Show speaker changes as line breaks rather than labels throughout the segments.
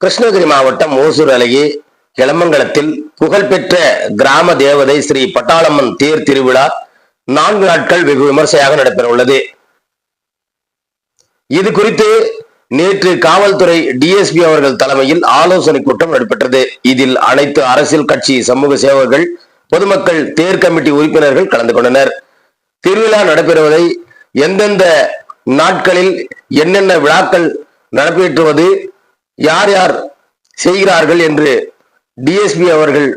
கிருஷ்ணகிரி மாவட்டம் ஓசூர் அருகே கிளமங்கலத்தில் புகழ்பெற்ற கிராம தேவதை ஸ்ரீ பட்டாளம்மன் தேர் திருவிழா நான்கு நாட்கள் வெகு விமர்சையாக நடைபெற உள்ளது இது குறித்து நேற்று காவல்துறை டிஎஸ்பி அவர்கள் தலைமையில் ஆலோசனை கூட்டம் நடைபெற்றது. இதில் அனைத்து அரசியல் கட்சி சமூக சேவகர்கள் பொதுமக்கள் தேர் கமிட்டி உறுப்பினர்கள் கலந்து கொண்டனர். திருவிழா நடைபெறுவதை எந்தெந்த நாட்களில் என்னென்ன விழாக்கள் நடைபெற்றுவது யார் யார் செய்கிறார்கள் என்று டிஎஸ்பி அவர்கள்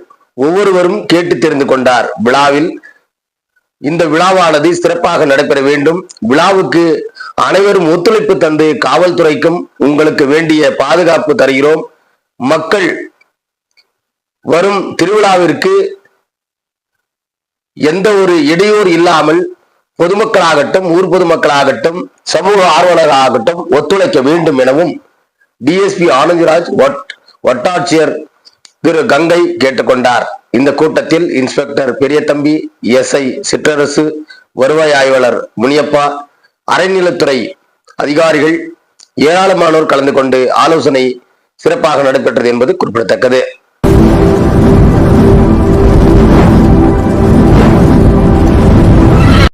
ஒவ்வொருவரும் கேட்டு தெரிந்து கொண்டார். விழாவில் இந்த விழாவானது சிறப்பாக நடைபெற வேண்டும். விழாவுக்கு அனைவரும் ஒத்துழைப்பு தந்து காவல்துறைக்கும் உங்களுக்கு வேண்டிய பாதுகாப்பு தருகிறோம். மக்கள் வரும் திருவிழாவிற்கு எந்த ஒரு இடையூறு இல்லாமல் பொதுமக்களாகட்டும் ஊர் பொதுமக்களாகட்டும் சமூக ஆர்வலர்களாகட்டும் ஒத்துழைக்க வேண்டும் எனவும் டிஎஸ்பி ஆனந்தராஜ் வட்- வட்டாட்சியர் திரு கங்கை கேட்டுக்கொண்டார். இந்த கூட்டத்தில் இன்ஸ்பெக்டர் பெரியதம்பி எஸ்ஐ சிற்றரசு வருவாய் ஆய்வாளர் முனியப்பா அரைநிலத்துறை அதிகாரிகள் ஏராளமானோர் கலந்து கொண்டு ஆலோசனை சிறப்பாக நடைபெற்றது என்பது குறிப்பிடத்தக்கது.